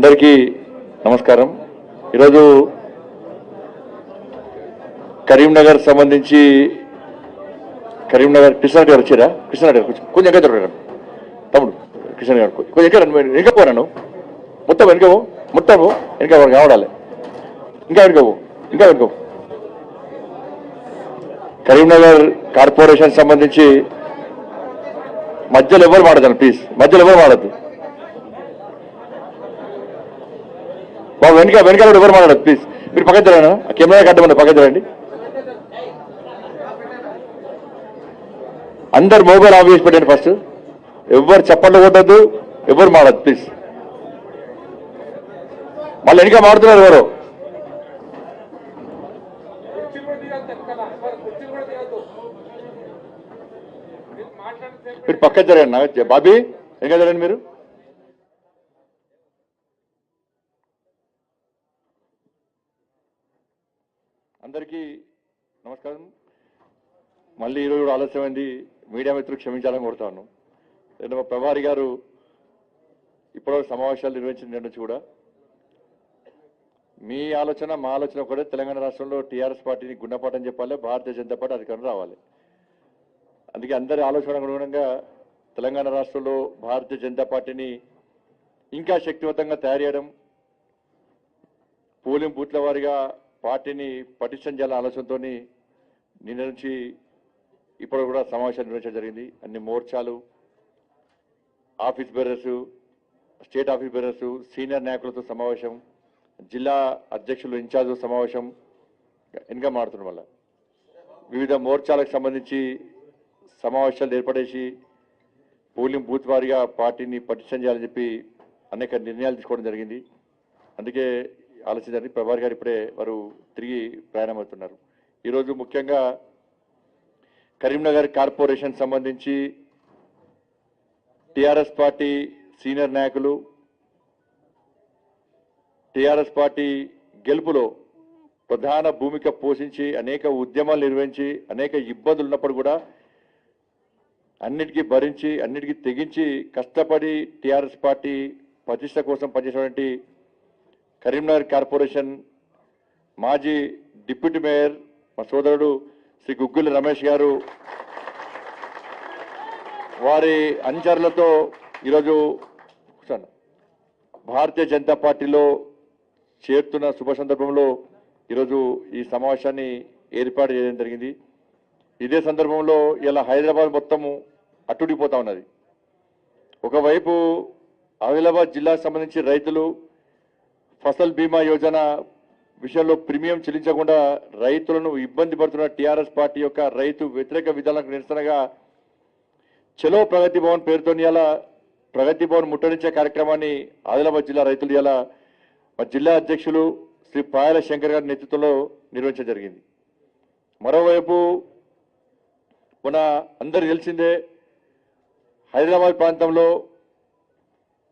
అందరికీ నమస్కారం. ఈరోజు కరీంనగర్ సంబంధించి కరీంనగర్ కృష్ణారెడ్డి గారు వచ్చారా? కృష్ణారెడ్డి గారు కొంచెం కొంచెం ఎక్కడ దొరకడం తమ్ముడు కృష్ణ గారు కొంచెం ఎక్కడ వెనక పోరాను మొత్తం వెనుకవు మొత్తము వెనక వాడు కావడాలి. ఇంకా వెనుకవు ఇంకా వెనుకవు కరీంనగర్ కార్పొరేషన్ సంబంధించి మధ్యలో ఎవరు మాడదండి ప్లీజ్ మధ్యలో ఎవరు మాడద్దు బాబు వెనక వెనక కూడా ఎవరు మాట్లాడదు ప్లీజ్ మీరు పక్కన ఆ కెమెరా కట్టమని పక్కన తిరండి అందరు మొబైల్ ఆఫ్ చేసి పెట్టండి ఫస్ట్ ఎవరు చప్పట్లు కొట్టద్దు ఎవరు మాడద్దు. ప్లీజ్ మళ్ళీ వెనక మాడుతున్నారు ఎవరు? మీరు పక్కకి జరగండి నాకు బాబీ వెనక జరగండి మీరు అందరికీ నమస్కారం మళ్ళీ ఈరోజు కూడా ఆలస్యమైంది మీడియా మిత్రులు క్షమించాలని కోరుతాను. రెండు మా ప్రభారి గారు ఇప్పటివరకు సమావేశాలు నిర్వహించిన నుంచి కూడా మీ ఆలోచన మా ఆలోచన కూడా తెలంగాణ రాష్ట్రంలో టీఆర్ఎస్ పార్టీని గుణపాఠం చెప్పాలి. భారతీయ జనతా పార్టీ అధికారం రావాలి. అందుకే అందరి ఆలోచన అనుగుణంగా తెలంగాణ రాష్ట్రంలో భారతీయ జనతా పార్టీని ఇంకా శక్తివంతంగా తయారు చేయడం పోలింగ్ బూత్ల వారిగా పార్టీని పటిష్టం చేయాలనే ఆలోచనతో నిన్న నుంచి ఇప్పుడు కూడా సమావేశాలు నిర్వహించడం జరిగింది. అన్ని మోర్చాలు office bearers state office bearers senior నాయకులతో సమావేశం జిల్లా అధ్యక్షులు ఇన్ఛార్జ్ సమావేశం ఇంకా మాడుతున్నాం వల్ల. వివిధ మోర్చాలకు సంబంధించి సమావేశాలు ఏర్పడేసి పోలింగ్ బూత్ వారిగా పార్టీని పటిష్టం చేయాలని చెప్పి అనేక నిర్ణయాలు తీసుకోవడం జరిగింది. అందుకే ఆలోచన జరిగింది ప్రభారి గారు ఇప్పుడే వారు తిరిగి ప్రయాణమవుతున్నారు. ఈరోజు ముఖ్యంగా కరీంనగర్ కార్పొరేషన్ సంబంధించి టిఆర్ఎస్ పార్టీ సీనియర్ నాయకులు టిఆర్ఎస్ పార్టీ గెలుపులో ప్రధాన భూమిక పోషించి అనేక ఉద్యమాలు నిర్వహించి అనేక ఇబ్బందులు ఉన్నప్పుడు కూడా అన్నిటికీ భరించి అన్నిటికీ తెగించి కష్టపడి టిఆర్ఎస్ పార్టీ ప్రతిష్ట కోసం పనిచేసినటువంటి కరీంనగర్ కార్పొరేషన్ మాజీ డిప్యూటీ మేయర్ మా సోదరుడు శ్రీ గుగ్గుల రమేష్ గారు వారి అనుచరులతో ఈరోజు భారతీయ జనతా పార్టీలో చేరుతున్న శుభ సందర్భంలో ఈరోజు ఈ సమావేశాన్ని ఏర్పాటు చేయడం జరిగింది. ఇదే సందర్భంలో ఇలా హైదరాబాద్ మొత్తము అట్టుడిపోతా ఉన్నది. ఒకవైపు ఆదిలాబాద్ జిల్లాకు సంబంధించి రైతులు ఫసల్ బీమా యోజన విషయంలో ప్రీమియం చెల్లించకుండా రైతులను ఇబ్బంది పడుతున్న టీఆర్ఎస్ పార్టీ యొక్క రైతు వ్యతిరేక విధానాలకు నిరసనగా చలో ప్రగతి భవన్ పేరుతో ఇలా ప్రగతి భవన్ ముట్టడించే కార్యక్రమాన్ని ఆదిలాబాద్ జిల్లా రైతులు ఇలా మా జిల్లా అధ్యక్షులు శ్రీ పాయల శంకర్ గారి నేతృత్వంలో నిర్వహించడం జరిగింది. మరోవైపు మన అందరు తెలిసిందే హైదరాబాద్ ప్రాంతంలో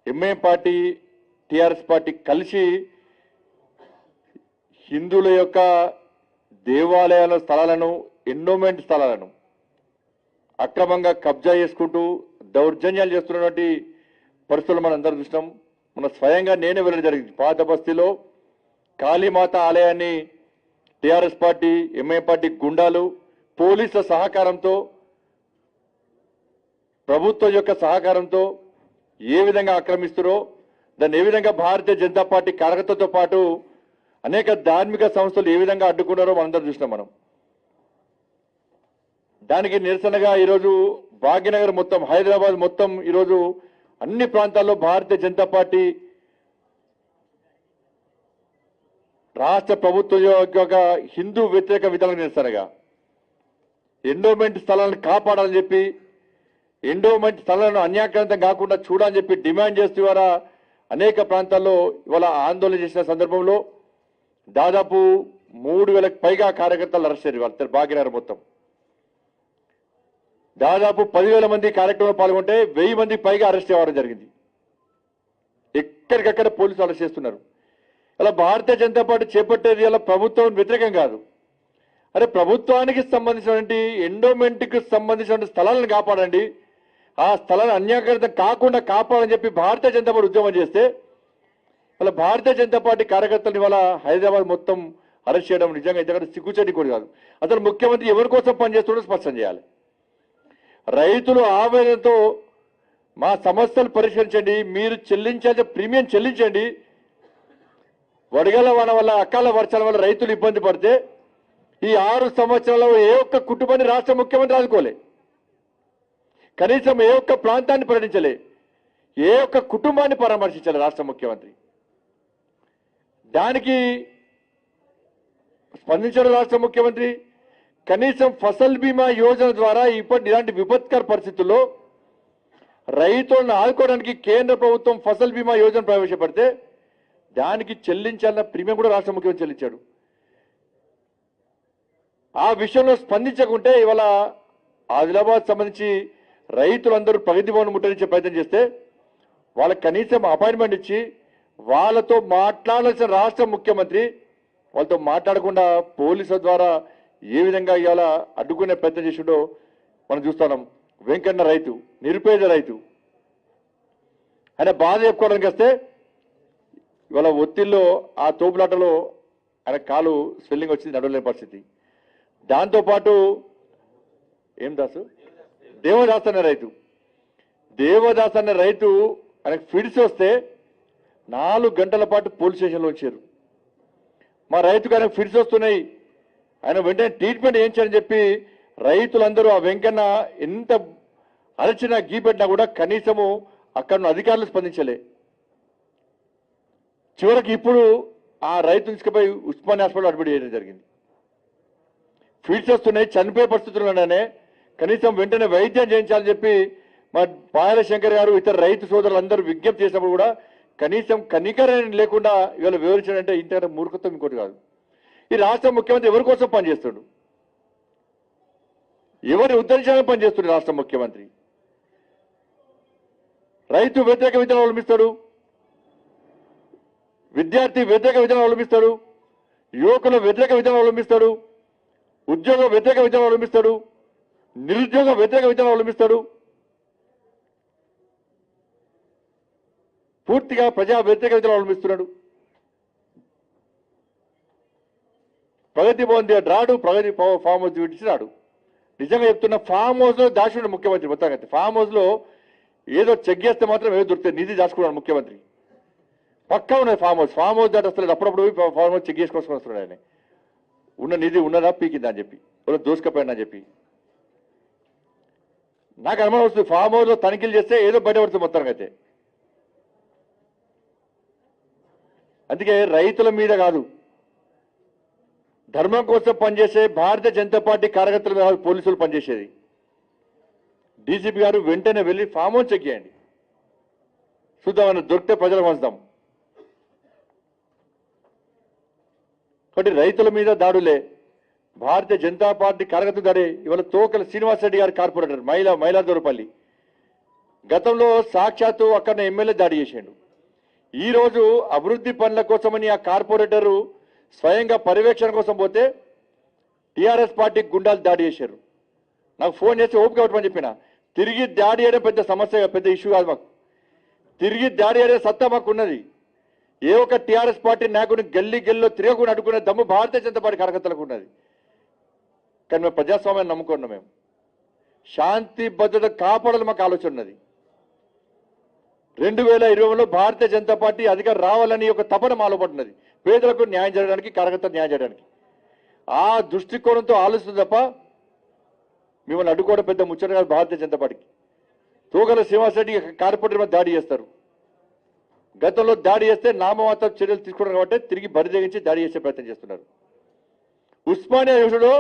ఎంఏ పార్టీ టీఆర్ఎస్ పార్టీ కలిసి హిందువుల యొక్క దేవాలయాల స్థలాలను ఎండోమెంట్ స్థలాలను అక్రమంగా కబ్జా చేసుకుంటూ దౌర్జన్యాలు చేస్తున్నటువంటి పరిస్థితులు మనం అందరం చూసినాం. మన స్వయంగా నేనే వెళ్ళడం జరిగింది. పాత బస్తీలో కాళీమాత ఆలయాన్ని టిఆర్ఎస్ పార్టీ ఎంఐ పార్టీ గుండాలు పోలీసుల సహకారంతో ప్రభుత్వం యొక్క సహకారంతో ఏ విధంగా ఆక్రమిస్తురో దాన్ని ఏ విధంగా భారతీయ జనతా పార్టీ కార్యకర్తతో పాటు అనేక ధార్మిక సంస్థలు ఏ విధంగా అడ్డుకున్నారో మనందరం చూసినాం మనం. దానికి నిరసనగా ఈరోజు భాగ్యనగర్ మొత్తం హైదరాబాద్ మొత్తం ఈరోజు అన్ని ప్రాంతాల్లో భారతీయ జనతా పార్టీ రాష్ట్ర ప్రభుత్వం యొక్క హిందూ వ్యతిరేక విధానం నిరసనగా. ఎండోమెంట్ స్థలాలను కాపాడాలని చెప్పి ఎండోమెంట్ స్థలాలను అన్యాక్రాంతం కాకుండా చూడాలని చెప్పి డిమాండ్ చేస్తూ ఇవాళ అనేక ప్రాంతాల్లో ఇవాళ ఆందోళన చేసిన సందర్భంలో దాదాపు మూడు వేలకు పైగా కార్యకర్తలు అరెస్ట్ అయ్యారు వాళ్ళు బాగినారు మొత్తం. దాదాపు పదివేల మంది కార్యక్రమంలో పాల్గొంటే వెయ్యి మంది పైగా అరెస్ట్ అవ్వడం జరిగింది. ఎక్కడికక్కడ పోలీసులు అరెస్ట్ చేస్తున్నారు. అలా భారతీయ జనతా పార్టీ చేపట్టేది అలా ప్రభుత్వం వ్యతిరేకం కాదు. అరే ప్రభుత్వానికి సంబంధించినటువంటి ఎండోమెంట్కి సంబంధించిన స్థలాలను కాపాడండి. ఆ స్థలాన్ని అన్యాకరితం కాకుండా కాపాడని చెప్పి భారతీయ జనతా పార్టీ ఉద్యమం చేస్తే వాళ్ళ భారతీయ జనతా పార్టీ కార్యకర్తలు ఇవాళ హైదరాబాద్ మొత్తం అరెస్ట్ చేయడం నిజంగా ఎందుకంటే సిగ్గుచేటి కూడా కాదు. అసలు ముఖ్యమంత్రి ఎవరి కోసం పనిచేస్తుండో స్పష్టం చేయాలి. రైతులు ఆవేదనతో మా సమస్యలు పరిష్కరించండి మీరు చెల్లించాల్సిన ప్రీమియం చెల్లించండి. వడగల వాన వల్ల అకాల వర్షాల వల్ల రైతులు ఇబ్బంది పడితే ఈ ఆరు సంవత్సరాల్లో ఏ ఒక్క కుటుంబాన్ని రాష్ట్ర ముఖ్యమంత్రి ఆదుకోలే. కనీసం ఏ ఒక్క ప్రాంతాన్ని పర్యటించలే ఏ ఒక్క కుటుంబాన్ని పరామర్శించాలి రాష్ట్ర ముఖ్యమంత్రి. దానికి స్పందించారు రాష్ట్ర ముఖ్యమంత్రి కనీసం ఫసల్ బీమా యోజన ద్వారా ఇప్పటి ఇలాంటి విపత్కర పరిస్థితుల్లో రైతులను ఆదుకోవడానికి కేంద్ర ప్రభుత్వం ఫసల్ బీమా యోజన ప్రవేశపెడితే దానికి చెల్లించాలన్న ప్రీమియం కూడా రాష్ట్ర ముఖ్యమంత్రి చెల్లించాడు. ఆ విషయంలో స్పందించకుంటే ఇవాళ ఆదిలాబాద్ సంబంధించి రైతులందరూ ప్రగతి భవన్ ముట్టడించే ప్రయత్నం చేస్తే వాళ్ళకి కనీసం అపాయింట్మెంట్ ఇచ్చి వాళ్ళతో మాట్లాడాల్సిన రాష్ట్ర ముఖ్యమంత్రి వాళ్ళతో మాట్లాడకుండా పోలీసుల ద్వారా ఏ విధంగా ఇవాళ అడ్డుకునే ప్రయత్నం చేసిండో మనం చూస్తున్నాం. వెంకన్న రైతు నిరుపేద రైతు. ఆయన బాధ చెప్పుకోవడానికి వస్తే ఇవాళ ఒత్తిడిలో ఆ తోపులాటలో ఆయన కాలు స్వెల్లింగ్ వచ్చింది నడవలేని పరిస్థితి. దాంతోపాటు ఏం దాసు? దేవదాస్ అనే రైతు. దేవదాస్ అనే రైతు ఆయనకు ఫిడ్స్ వస్తే నాలుగు గంటల పాటు పోలీస్ స్టేషన్లో వచ్చారు. మా రైతు గారికి ఫిడ్స్ వస్తున్నాయి. ఆయన వెంటనే ట్రీట్మెంట్ చేయించారని చెప్పి రైతులందరూ ఆ వెంకన్న ఎంత అలచిన గీపెట్టినా కూడా కనీసము అక్కడ అధికారులు స్పందించలే. చివరికి ఇప్పుడు ఆ రైతు తీసుకుపోయి ఉస్మాన్ హాస్పిటల్ అడ్మిట్ చేయడం జరిగింది. ఫీడ్స్ వస్తున్నాయి చనిపోయే పరిస్థితుల్లోనే కనీసం వెంటనే వైద్యం చేయించాలని చెప్పి మా పాయల శంకర్ గారు ఇతర రైతు సోదరులందరూ విజ్ఞప్తి చేసినప్పుడు కూడా కనీసం కనికరం లేకుండా ఇవాళ వివరించాడంటే ఇంతకంటే మూర్ఖత్వం ఇంకోటి కాదు. ఈ రాష్ట్ర ముఖ్యమంత్రి ఎవరి కోసం పనిచేస్తాడు? ఎవరి ఉద్ధరించాలని పనిచేస్తుంది రాష్ట్ర ముఖ్యమంత్రి? రైతు వ్యతిరేక విధానం అవలంబిస్తాడు విద్యార్థి వ్యతిరేక విధానం అవలంబిస్తాడు యువకుల వ్యతిరేక విధానం అవలంబిస్తాడు ఉద్యోగ వ్యతిరేక విధానం అవలంబిస్తాడు నిరుద్యోగ వ్యతిరేక విధానం అవలంబిస్తాడు పూర్తిగా ప్రజా వ్యతిరేక విధానం అవలంబిస్తున్నాడు. ప్రగతి భవన్ రాడు ప్రగతి ఫామ్ హౌస్ విడిచిరాడు నిజంగా చెప్తున్న ఫామ్ హౌస్లో దాచుడు ముఖ్యమంత్రి మొత్తం ఫామ్ హౌస్లో ఏదో చెక్ చేస్తే మాత్రం ఏదో దొరుకుతుంది. నిధి దాచుకున్నాడు ముఖ్యమంత్రి. పక్కా ఉన్నది ఫామ్ హౌస్. ఫామ్ హౌస్ దాటి వస్తున్నాడు అప్పుడప్పుడు ఫామ్ హౌస్ చెక్ చేసుకొని వస్తున్నాడు ఆయన. ఉన్న నిధి ఉన్నదా? పీకిందా అని చెప్పి. ఎవరో దోసుకపోయినా అని చెప్పి. నాకు అనుమానం వస్తుంది. ఫామ్ హౌస్లో తనిఖీలు చేస్తే ఏదో బయటపడుతుంది మొత్తానికి అయితే. అందుకే రైతుల మీద కాదు ధర్మం కోసం పనిచేసే భారతీయ జనతా పార్టీ కార్యకర్తల మీద కాదు పోలీసులు పనిచేసేది. డీసీపీ గారు వెంటనే వెళ్ళి ఫామ్ హౌస్ చెక్ చేయండి. చూద్దామని దొరికితే ప్రజలు పంచుదాం. కాబట్టి రైతుల మీద దాడులే. భారతీయ జనతా పార్టీ కార్యకర్తలు దాడి ఇవాళ తోకల శ్రీనివాస్ రెడ్డి గారు కార్పొరేటర్ మహిళా మైలాదూరపల్లి గతంలో సాక్షాత్తు అక్కడ ఎమ్మెల్యే దాడి చేసిండు. ఈరోజు అభివృద్ధి పనుల కోసమని ఆ కార్పొరేటరు స్వయంగా పర్యవేక్షణ కోసం పోతే టీఆర్ఎస్ పార్టీ గుండాలు దాడి చేశారు. నాకు ఫోన్ చేసి ఓపిక పట్టమని చెప్పిన. తిరిగి దాడి చేయడం పెద్ద సమస్య పెద్ద ఇష్యూ కాదు మాకు. తిరిగి దాడి చేయడం సత్తా మాకు ఉన్నది. ఏ ఒక్క టీఆర్ఎస్ పార్టీ నాయకుడిని గల్లి గల్లీలో తిరగకుండా అడ్డుకునే దమ్ము భారతీయ జనతా పార్టీ కార్యకర్తలకు ఉన్నది. కానీ మేము ప్రజాస్వామ్యాన్ని నమ్ముకున్నాం మేము. శాంతి భద్రత కాపాడాలి మాకు ఆలోచన ఉన్నది. రెండు వేల ఇరవైలో భారతీయ జనతా పార్టీ అధికారం రావాలని ఒక తపన మాలో పడుతున్నది పేదలకు న్యాయం చేయడానికి కార్యకర్తలకు న్యాయం చేయడానికి ఆ దృష్టికోణంతో ఆలోచిస్తుంది తప్ప మిమ్మల్ని అడ్డుకోవడం పెద్ద ముచ్చట కాదు భారతీయ జనతా పార్టీకి. తూగల శ్రీనివాసరెడ్డి కార్పొరేటర్ మీద దాడి చేస్తారు. గతంలో దాడి చేస్తే నామమాత చర్యలు తీసుకున్నారు కాబట్టి తిరిగి బరిదగించి దాడి చేసే ప్రయత్నం చేస్తున్నారు. ఉస్మానియా యూనివర్సిటీలో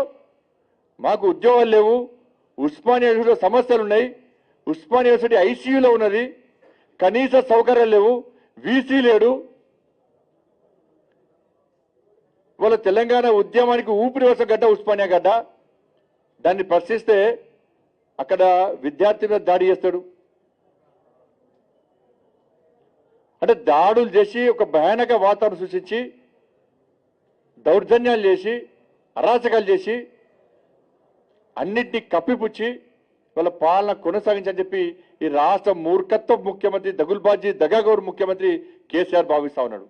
మాకు ఉద్యోగాలు లేవు. ఉస్మానియా యూనివర్సిటీలో సమస్యలు ఉన్నాయి. ఉస్మానియా యూనివర్సిటీ ఐసీయూలో ఉన్నది. కనీస సౌకర్యాలు లేవు వీసీ లేడు. ఇవాళ తెలంగాణ ఉద్యమానికి ఊపిరి వరుస గడ్డ ఉస్మానియా గడ్డ. దాన్ని ప్రశ్నిస్తే అక్కడ విద్యార్థి మీద దాడి చేస్తాడు. అంటే దాడులు చేసి ఒక భయానక వాతావరణం సృష్టించి దౌర్జన్యాలు చేసి అరాచకాలు చేసి అన్నిటినీ కప్పిపుచ్చి వాళ్ళ పాలన కొనసాగించని చెప్పి ఈ రాష్ట్ర మూర్ఖత్వ ముఖ్యమంత్రి దగుల్బాజీ దగాగౌర్ ముఖ్యమంత్రి కేసీఆర్ భావిస్తా ఉన్నాడు.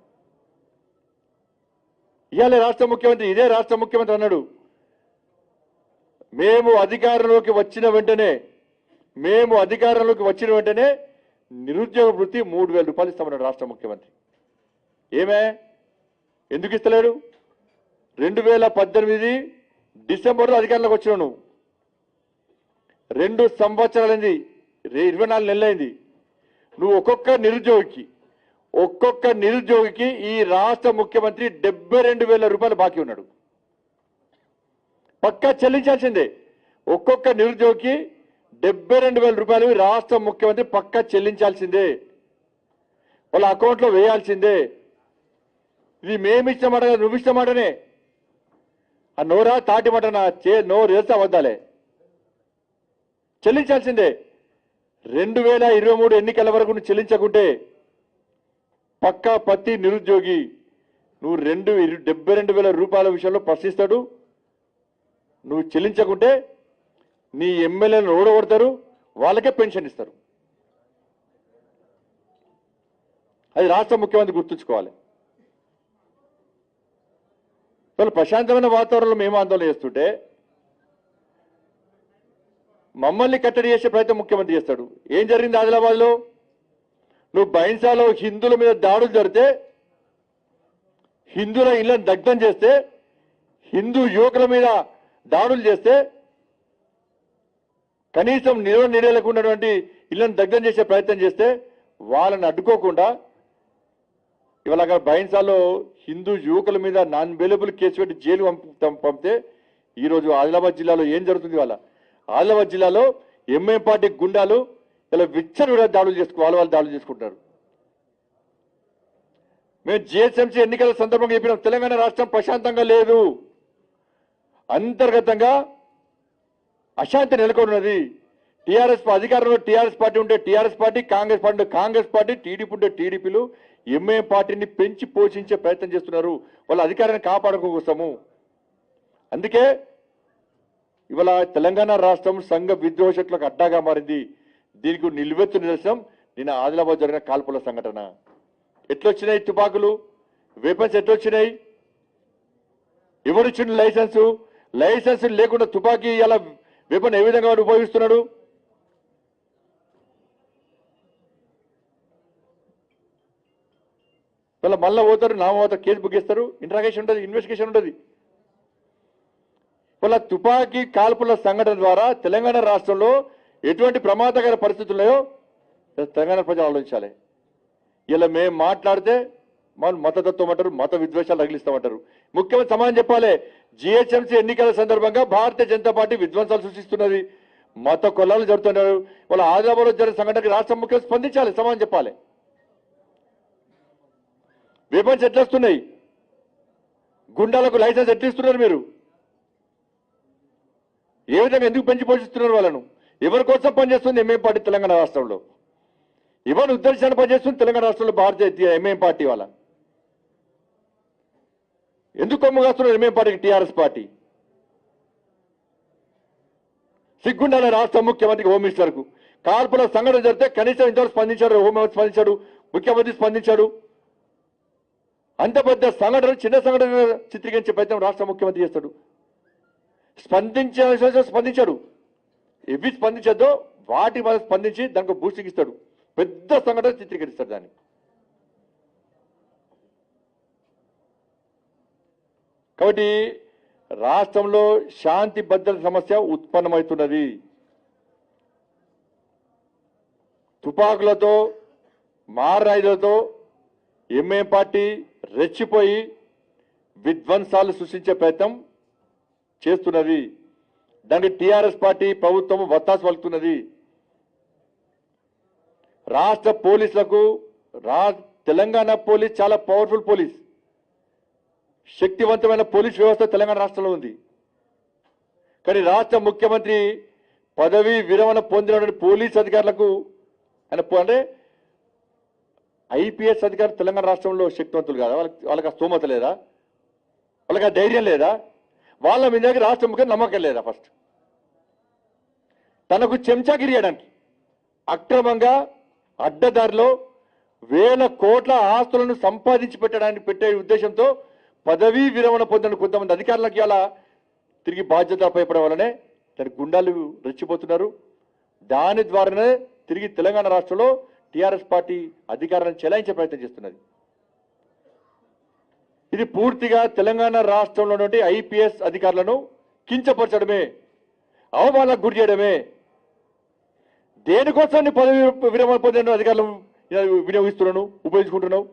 ఇవాళ రాష్ట్ర ముఖ్యమంత్రి ఇదే రాష్ట్ర ముఖ్యమంత్రి అన్నాడు. మేము అధికారంలోకి వచ్చిన వెంటనే మేము అధికారంలోకి వచ్చిన వెంటనే నిరుద్యోగ వృత్తి మూడు వేల రూపాయలు ఇస్తామన్నాడు రాష్ట్ర ముఖ్యమంత్రి. ఏమే? ఎందుకు ఇస్తలేడు? రెండు వేల పద్దెనిమిది డిసెంబర్లో అధికారంలోకి వచ్చినావు నువ్వు. రెండు సంవత్సరాలైంది. ఇరవై నాలుగు నెలలైంది. నువ్వు ఒక్కొక్క నిరుద్యోగికి ఒక్కొక్క నిరుద్యోగికి ఈ రాష్ట్ర ముఖ్యమంత్రి డెబ్బై రెండు వేల రూపాయలు బాకీ ఉన్నాడు. పక్కా చెల్లించాల్సిందే. ఒక్కొక్క నిరుద్యోగికి డెబ్బై రెండు వేల రూపాయలు రాష్ట్ర ముఖ్యమంత్రి పక్కా చెల్లించాల్సిందే. వాళ్ళ అకౌంట్లో వేయాల్సిందే. ఇది మేమిచ్చిన మాట నువ్వు ఇచ్చిన మాటనే. ఆ నోరా తాటి మాట నా చే నోరు వేస్తే అవద్దాలే చెల్లించాల్సిందే. రెండు వేల ఇరవై మూడు ఎన్నికల వరకు నువ్వు చెల్లించకుంటే పక్కా పత్తి నిరుద్యోగి నువ్వు రెండు డెబ్బై రెండు వేల రూపాయల విషయంలో ప్రశ్నిస్తాడు. నువ్వు చెల్లించకుంటే నీ ఎమ్మెల్యేలను ఓడగొడతారు వాళ్ళకే పెన్షన్ ఇస్తారు. అది రాష్ట్ర ముఖ్యమంత్రి గుర్తుంచుకోవాలి. వాళ్ళు ప్రశాంతమైన వాతావరణంలో మేము ఆందోళన చేస్తుంటే మమ్మల్ని కట్టడి చేసే ప్రయత్నం ముఖ్యమంత్రి చేస్తాడు. ఏం జరిగింది ఆదిలాబాద్లో? నువ్వు బైన్సాలో హిందువుల మీద దాడులు జరిగితే హిందువుల ఇళ్ళను దగ్ధం చేస్తే హిందూ యువకుల మీద దాడులు చేస్తే కనీసం నిల్వ ఉన్నటువంటి ఇళ్ళను దగ్ధం చేసే ప్రయత్నం చేస్తే వాళ్ళని అడ్డుకోకుండా ఇవాళ అక్కడ బైన్సాలో హిందూ యువకుల మీద నాన్ అవైలబుల్ కేసు పెట్టి జైలు పంపితే ఈరోజు ఆదిలాబాద్ జిల్లాలో ఏం జరుగుతుంది వాళ్ళ ఆదిలాబాద్ జిల్లాలో ఎంఐఎం పార్టీ గుండాలు ఇలా విచ్చరుగా దాడులు చేసుకో వాళ్ళ వాళ్ళు దాడులు చేసుకుంటారు మేము జిహెచ్ఎంసీ ఎన్నికల సందర్భంగా చెప్పినాం తెలంగాణ రాష్ట్రం ప్రశాంతంగా లేదు. అంతర్గతంగా అశాంతి నెలకొన్నది. టీఆర్ఎస్ అధికారంలో టీఆర్ఎస్ పార్టీ ఉంటే TRS party Congress party Congress party TDP ఉంటే టీడీపీలు ఎంఐఎం పార్టీని పెంచి పోషించే ప్రయత్నం చేస్తున్నారు. వాళ్ళ అధికారాన్ని కాపాడుకోసము అందుకే ఇవాళ తెలంగాణ రాష్ట్రం సంఘ విద్రోహశక్తులకు అడ్డాగా మారింది. దీనికి నిలువెత్తు నిదర్శనం నిన్న ఆదిలాబాద్ జరిగిన కాల్పుల సంఘటన. ఎట్లొచ్చినాయి తుపాకులు? వెపన్స్ ఎట్లొచ్చినాయి? ఎవరిచ్చిన లైసెన్సు? లైసెన్స్ లేకుండా తుపాకీ ఇలా వెపన్ ఏ విధంగా ఉపయోగిస్తున్నాడు? మళ్ళీ పోతారు నా కేసు బుక్ చేస్తారు. ఇంట్రాగేషన్ ఉంటుంది ఇన్వెస్టిగేషన్ ఉంటుంది. వాళ్ళ తుపాకీ కాల్పుల సంఘటన ద్వారా తెలంగాణ రాష్ట్రంలో ఎటువంటి ప్రమాదకర పరిస్థితులు ఉన్నాయో తెలంగాణ ప్రజలు ఆలోచించాలి. ఇలా మేము మాట్లాడితే మనం మతతత్వం అంటారు మత విద్వేషాలు రగిలిస్తామంటారు ముఖ్యమంత్రి సమాధానం చెప్పాలి. జిహెచ్ఎంసీ ఎన్నికల సందర్భంగా భారతీయ జనతా పార్టీ విధ్వంసాలు సృష్టిస్తున్నది. మత కొల్లాలు జరుగుతున్నారు. వాళ్ళ ఆదిలాబాద్లో జరిగిన సంఘటనకి రాష్ట్ర ముఖ్యమంత్రి స్పందించాలి సమాధానం చెప్పాలి. వెపన్స్ ఎట్లా వస్తున్నాయి? గుండాలకు లైసెన్స్ ఎట్లిస్తున్నారు మీరు? ఏ విధంగా ఎందుకు పెంచి పోషిస్తున్నారు వాళ్ళను? ఎవరి కోసం పనిచేస్తుంది ఎంఏం పార్టీ తెలంగాణ రాష్ట్రంలో? ఎవరిని ఉద్దేశాన్ని పనిచేస్తుంది తెలంగాణ రాష్ట్రంలో భారతీయ ఎంఏం పార్టీ వాళ్ళ? ఎందుకు కొమ్మగాస్తున్నారు ఎంఏం పార్టీకి టీఆర్ఎస్ పార్టీ? సిగ్గుండాల రాష్ట్ర ముఖ్యమంత్రికి హోమ్ మినిస్టర్కు. కాల్పుల సంఘటన జరిగితే కనీసం ఇంతవరకు స్పందించాడు హోంమంత్రి స్పందించాడు ముఖ్యమంత్రి స్పందించాడు. అంత పెద్ద సంఘటన చిన్న సంఘటన చిత్రీకరించే ప్రయత్నం రాష్ట్ర ముఖ్యమంత్రి చేస్తాడు. స్పందించాల్సిన స్పందించాడు. ఇవి స్పందించద్దో వాటి మీద స్పందించి దానికి బూస్టింగ్ ఇస్తాడు. పెద్ద సంఘటన చిత్రీకరిస్తాడు దాన్ని. కాబట్టి రాష్ట్రంలో శాంతి భద్రత సమస్య ఉత్పన్నమవుతున్నది. తుపాకులతో మారాయులతో ఎంఏ పార్టీ రెచ్చిపోయి విధ్వంసాలు సృష్టించే ప్రయత్నం చేస్తున్నది. దానికి టిఆర్ఎస్ పార్టీ ప్రభుత్వం వత్తాసు పలుకుతున్నది. రాష్ట్ర పోలీసులకు రా తెలంగాణ పోలీస్ చాలా పవర్ఫుల్ పోలీస్. శక్తివంతమైన పోలీస్ వ్యవస్థ తెలంగాణ రాష్ట్రంలో ఉంది. కానీ రాష్ట్ర ముఖ్యమంత్రి పదవి విరమణ పొందినటువంటి పోలీస్ అధికారులకు ఆయన అంటే ఐపీఎస్ అధికారులు తెలంగాణ రాష్ట్రంలో శక్తివంతులు కాదా? వాళ్ళకి వాళ్ళకి ఆ స్తోమత లేదా? వాళ్ళకి ఆ ధైర్యం లేదా? వాళ్ళ మీద రాష్ట్ర ముఖ్యం నమ్మకం లేదా ఫస్ట్ తనకు చెంచాగిరి చేయడానికి. అక్రమంగా అడ్డదారిలో వేల కోట్ల ఆస్తులను సంపాదించి పెట్టడానికి పెట్టే ఉద్దేశంతో పదవీ విరమణ పొందిన కొంతమంది అధికారులకు ఇలా తిరిగి బాధ్యత అప్పయపడం వల్లనే తన గుండాలు రెచ్చిపోతున్నారు. దాని ద్వారానే తిరిగి తెలంగాణ రాష్ట్రంలో టీఆర్ఎస్ పార్టీ అధికారాన్ని చెలాయించే ప్రయత్నం చేస్తున్నది. ఇది పూర్తిగా తెలంగాణ రాష్ట్రంలో ఐపీఎస్ అధికారులను కించపరచడమే అవమానాలకు గురి చేయడమే. దేనికోసం నీ పదవి విరమణ పొందిన అధికారులు వినియోగిస్తున్నాను ఉపయోగించుకుంటున్నావు?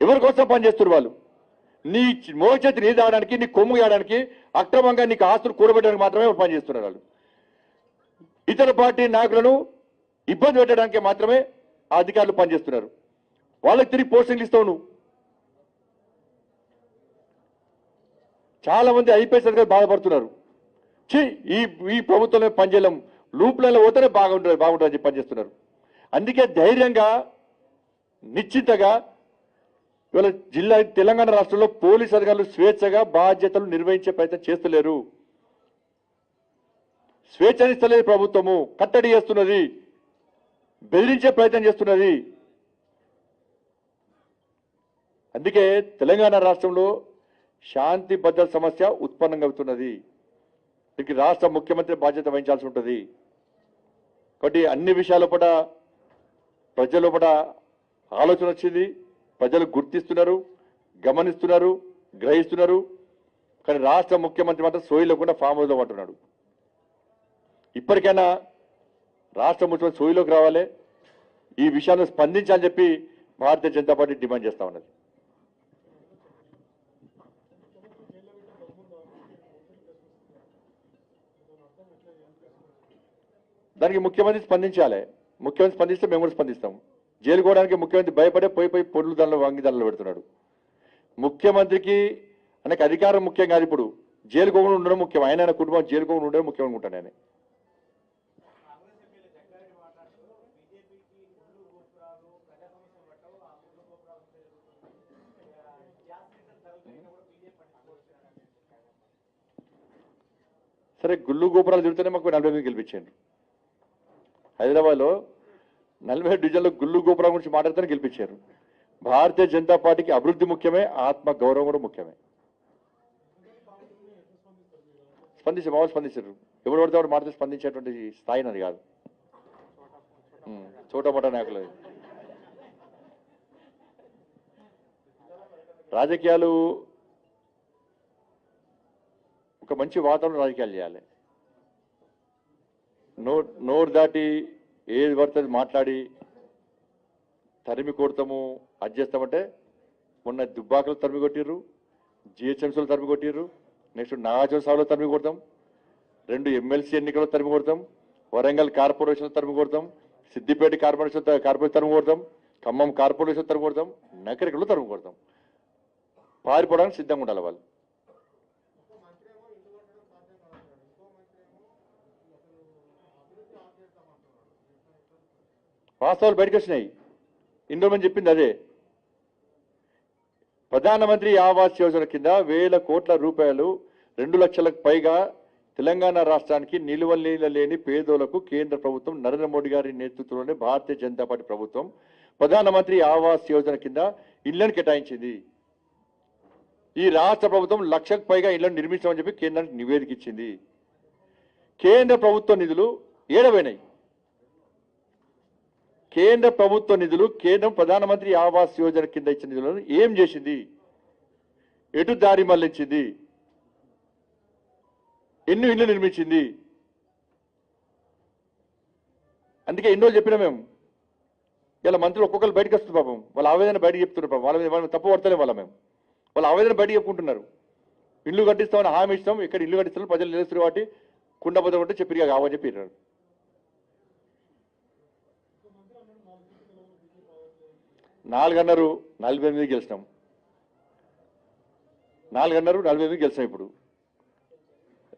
ఎవరి కోసం పనిచేస్తున్నారు వాళ్ళు? నీ మోచేతి నీ దాడానికి నీ కొమ్ము వేయడానికి అక్రమంగా నీకు ఆస్తులు కూడబెట్టడానికి మాత్రమే పనిచేస్తున్నారు వాళ్ళు. ఇతర పార్టీ నాయకులను ఇబ్బంది పెట్టడానికి మాత్రమే ఆ అధికారులు పనిచేస్తున్నారు. వాళ్ళకి తిరిగి పోస్టింగ్లు ఇస్తావు నువ్వు. చాలా మంది ఐపీఎస్ అధికారులు బాధపడుతున్నారు. ఛీ ఈ ఈ ప్రభుత్వంలో పనిచేయలేం లూప్లలో పోతేనే బాగుంటుంది బాగుంటుంది అని చెప్పి పనిచేస్తున్నారు. అందుకే ధైర్యంగా నిశ్చితగా ఇవాళ జిల్లా తెలంగాణ రాష్ట్రంలో పోలీస్ అధికారులు స్వేచ్ఛగా బాధ్యతలు నిర్వహించే ప్రయత్నం చేస్తలేరు. స్వేచ్ఛనిస్తలేదు ప్రభుత్వము. కట్టడి చేస్తున్నది. బెదిరించే ప్రయత్నం చేస్తున్నది. అందుకే తెలంగాణ రాష్ట్రంలో శాంతి భద్రత సమస్య ఉత్పన్నంగా అవుతున్నది దీనికి రాష్ట్ర ముఖ్యమంత్రి బాధ్యత వహించాల్సి ఉంటుంది కాబట్టి అన్ని విషయాల పట ప్రజల పట ఆలోచన వచ్చింది. ప్రజలు గుర్తిస్తున్నారు గమనిస్తున్నారు గ్రహిస్తున్నారు. కానీ రాష్ట్ర ముఖ్యమంత్రి మాత్రం సోయి లేకుండా ఫామ్ హౌస్లో ఉంటున్నాడు ఇప్పటికైనా రాష్ట్ర ముఖ్యమంత్రి సోయిలోకి రావాలి. ఈ విషయాన్ని స్పందించాలని చెప్పి భారతీయ జనతా పార్టీ డిమాండ్ చేస్తా ఉన్నది. దానికి ముఖ్యమంత్రి స్పందించాలి. ముఖ్యమంత్రి స్పందిస్తే మేము కూడా స్పందిస్తాం. జైలు పోవడానికి ముఖ్యమంత్రి భయపడే పోయి పోయి పొడులు దానిలో వంగి దానిలో పెడుతున్నాడు. ముఖ్యమంత్రికి అనేక అధికారం ముఖ్యం కాదు ఇప్పుడు. జైలు కోకుండా ఉండడం ముఖ్యం. ఆయన ఆయన కుటుంబం జైలు కోకుండా ఉండడం ముఖ్యం అనుకుంటాను నేను. సరే గుళ్ళు గోపురాలు తిరుగుతూనే మాకు నలభై ఎనిమిది గెలిపించారు. హైదరాబాద్లో నలభై ఏడు డివిజన్లో గుళ్ళు గోపురం గురించి మాట్లాడితేనే గెలిపించారు. భారతీయ జనతా పార్టీకి అభివృద్ధి ముఖ్యమే ఆత్మ గౌరవం కూడా ముఖ్యమే. స్పందించి మామూలు స్పందించారు. ఎవరు పడితే వాడు మాట్లాడి స్పందించేటువంటి స్థాయి నాది కాదు. ఉమ్, నాయకులు రాజకీయాలు ఒక మంచి వాతావరణం రాజకీయాలు చేయాలి. నో నోరు దాటి ఏది పడుతుంది మాట్లాడి తరిమి కొడతాము అది చేస్తామంటే మొన్న దుబ్బాకలు తరిమి కొట్టిర్రు జిహెచ్ఎంసీలో తరిమి కొట్టిర్రు నెక్స్ట్ నాగార్జున సాగులో తరిమి కొడతాం రెండు ఎమ్మెల్సీ ఎన్నికల్లో తరిమి కొడతాం వరంగల్ కార్పొరేషన్ తరిమి కొడతాం సిద్దిపేట కార్పొరేషన్ కార్పొరేషన్ తరిమి కొడతాం ఖమ్మం కార్పొరేషన్ తరిమి కొడతాం నకరికలు తరిమి కొడతాం. పారిపోవడానికి సిద్ధంగా ఉండాలి వాళ్ళు. వాస్తవాలు బయటకు వచ్చినాయి. ఇండోమని చెప్పింది అదే. ప్రధానమంత్రి ఆవాస్ యోజన కింద వేల కోట్ల రూపాయలు రెండు లక్షలకు పైగా తెలంగాణ రాష్ట్రానికి నిలువలీల లేని పేదోలకు కేంద్ర ప్రభుత్వం నరేంద్ర మోడీ గారి నేతృత్వంలోనే భారతీయ జనతా పార్టీ ప్రభుత్వం ప్రధానమంత్రి ఆవాస్ యోజన కింద ఇళ్ళను కేటాయించింది. ఈ రాష్ట్ర ప్రభుత్వం లక్షకు పైగా ఇళ్ళను నిర్మించమని చెప్పి కేంద్రానికి నివేదిక ఇచ్చింది. కేంద్ర ప్రభుత్వ నిధులు ఏడవైనాయి. కేంద్ర ప్రభుత్వ నిధులు కేంద్రం ప్రధానమంత్రి ఆవాస్ యోజన కింద ఇచ్చిన నిధులను ఏం చేసింది? ఎటు దారి మళ్ళించింది? ఎన్ని ఇళ్ళు నిర్మించింది? అందుకే ఎన్నో చెప్పినా మేము. ఇలా మంత్రులు ఒక్కొక్కరు బయటకు వస్తుంది పాపం. వాళ్ళ ఆవేదన బయటకు చెప్తున్నారు పాపం. వాళ్ళ మీద తప్పు పడతలే వాళ్ళ మేము. వాళ్ళ ఆవేదన బయట చెప్పుకుంటున్నారు. ఇల్లు కట్టిస్తామని హామీ ఇస్తాం. ఇక్కడ ఇల్లు కట్టిస్తాం ప్రజలు నిలుస్తారు కాబట్టి కుండబద్ద ఉంటే చెప్పిరిగా కావని చెప్పిర్రు. నాలుగన్నరు నలభై ఎనిమిది గెలిచినాం. నాలుగన్నరు నలభై ఎనిమిది గెలిచాం ఇప్పుడు.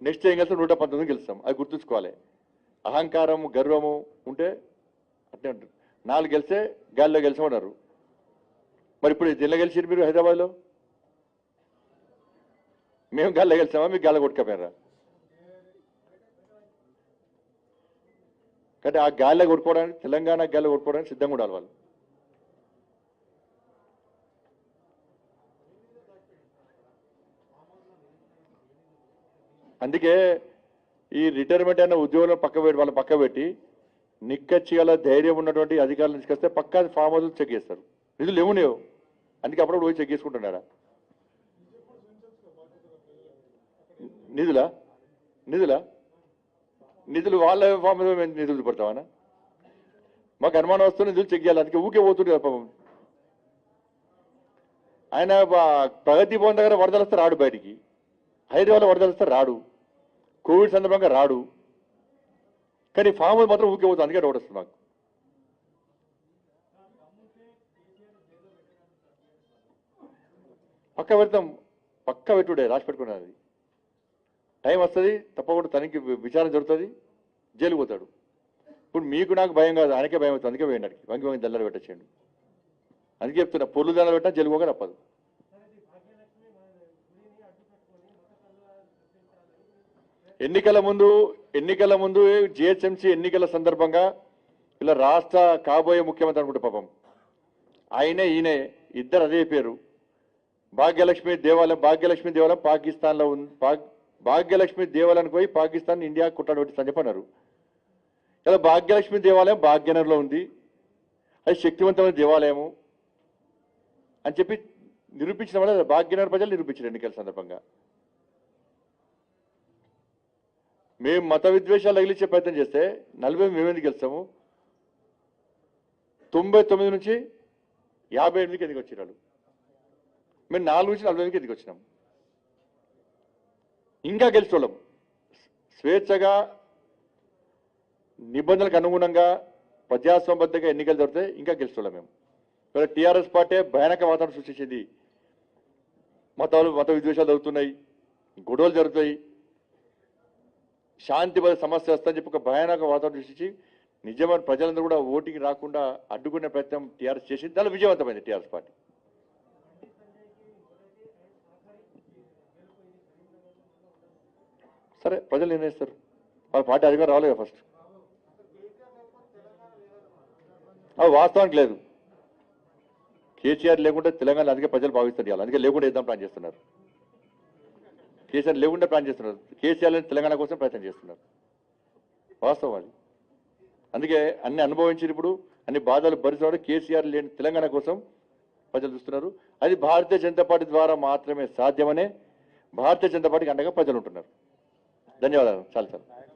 నెక్స్ట్ ఏం గెలిచాం నూట పంతొమ్మిది గెలుస్తాం అది గుర్తుంచుకోవాలి. అహంకారం గర్వము ఉంటే అట్నే ఉంటుంది. నాలుగు గెలిస్తే గాలిలో గెలిచామన్నారు. మరి ఇప్పుడు జిల్లా గెలిచారు మీరు హైదరాబాద్లో? మేము గాల్లో గెలిచామా మీకు గాల్లో కొట్టుకపోయారా కానీ ఆ గాలిలో కొట్టుకోవడానికి తెలంగాణ గాలిలో కొట్టుకోవడానికి సిద్ధంగా ఉండాలి వాళ్ళు. అందుకే ఈ రిటైర్మెంట్ అయిన ఉద్యోగులను పక్క పెట్టి వాళ్ళ పక్క పెట్టి నిక్కచ్చి గల ధైర్యం ఉన్నటువంటి అధికారులు తీసుకొస్తే పక్కా ఫామ్ హౌస్ చెక్ చేస్తారు. నిధులు ఏమున్నాయో అందుకే అప్పుడప్పుడు పోయి చెక్ చేసుకుంటున్నారా? నిధులా? నిధులా? నిధులు వాళ్ళ ఫామ్ హౌస్ మేము నిధులు పడతామనా? మాకు అనుమానం వస్తుంది నిధులు చెక్ చేయాలి. అందుకే ఊకే పోతుంది పాపం. ఆయన ప్రగతి భవన్ దగ్గర వరదలు వస్తే రాడు బయటికి. హైదరాబాద్లో వరదలు వస్తే రాడు. కోవిడ్ సందర్భంగా రాడు. కానీ ఫామ్ హౌస్ మాత్రం ఊకే పోతుంది. అందుకే డౌట్ వస్తుంది మాకు. పక్క పెడతాం. పక్క పెట్టుడే రాసి పెట్టుకున్నది. టైం వస్తుంది తప్పకుండా తనకి విచారణ జరుగుతుంది జైలు పోతాడు. ఇప్పుడు మీకు నాకు భయం కాదు ఆయనకే భయం అవుతుంది. అందుకే పోయిండు అడిగి వంగి వంగి దళ్ళలు పెట్టచ్చేయండి అందుకే చెప్తున్నా పొల్లు దళ్ళలు పెట్టినా జైలు పోగా తప్పదు. ఎన్నికల ముందు ఎన్నికల ముందు జిహెచ్ఎంసీ ఎన్నికల సందర్భంగా ఇలా రాష్ట్ర కాబోయే ముఖ్యమంత్రి అనుకుంటే పాపం. ఆయనే ఈయనే ఇద్దరు అదే పేరు. భాగ్యలక్ష్మి దేవాలయం భాగ్యలక్ష్మి దేవాలయం పాకిస్తాన్లో ఉంది భాగ్యలక్ష్మి దేవాలయానికి పోయి పాకిస్తాన్ ఇండియా కుట్టాడు పెట్టిస్తా చెప్పన్నారు ఇలా భాగ్యలక్ష్మి దేవాలయం భాగ్యనగర్లో ఉంది. అది శక్తివంతమైన దేవాలయము అని చెప్పి నిరూపించిన వాళ్ళు భాగ్యనగర్ ప్రజలు నిరూపించారు ఎన్నికల సందర్భంగా. మేము మత విద్వేషాలు తగిలించే ప్రయత్నం చేస్తే నలభై మేమెందుకు గెలుస్తాము? తొంభై తొమ్మిది నుంచి యాభై ఎనిమిదికి ఎందుకు వచ్చినాడు మేము నాలుగు నుంచి నలభై ఎనిమిదికి ఎందుకు వచ్చినాము ఇంకా గెలిచోళ్ళం స్వేచ్ఛగా నిబంధనలకు అనుగుణంగా ప్రజాస్వామ్యబద్ధంగా ఎన్నికలు జరిగితే ఇంకా గెలుచోళ్ళం మేము. మరి టీఆర్ఎస్ పార్టీ భయానక వాతావరణం సృష్టించింది. మతాలు మత విద్వేషాలు జరుగుతున్నాయి. గొడవలు జరుగుతాయి. శాంతి భద్ర సమస్య వస్తుందని చెప్పి ఒక భయానక వాతావరణం సృష్టించి నిజమైన ప్రజలందరూ కూడా ఓటింగ్ రాకుండా అడ్డుకునే ప్రయత్నం టీఆర్ఎస్ చేసింది. దానిలో విజయవంతమైంది టీఆర్ఎస్ పార్టీ. సరే ప్రజలు నిర్ణయిస్తారు. వాళ్ళ పార్టీ అధికారం రాలేదు ఫస్ట్. అది వాస్తవానికి లేదు. కేసీఆర్ లేకుంటే తెలంగాణ అందుకే ప్రజలు భావిస్తారు ఇవాళ. అందుకే లేకుండా ఇద్దాం ప్లాన్ చేస్తున్నారు. కేసీఆర్ లేకుండా ప్లాన్ చేస్తున్నారు. కేసీఆర్ లేని తెలంగాణ కోసం ప్రయత్నం చేస్తున్నారు. వాస్తవం అది. అందుకే అన్ని అనుభవించిన ఇప్పుడు అన్ని బాధలు భరిస్తున్నాడు కేసీఆర్ లేని తెలంగాణ కోసం ప్రజలు చూస్తున్నారు. అది భారతీయ జనతా పార్టీ ద్వారా మాత్రమే సాధ్యమనే భారతీయ జనతా పార్టీకి అండగా ప్రజలు ఉంటున్నారు. ధన్యవాదాలు. చాలా చాలా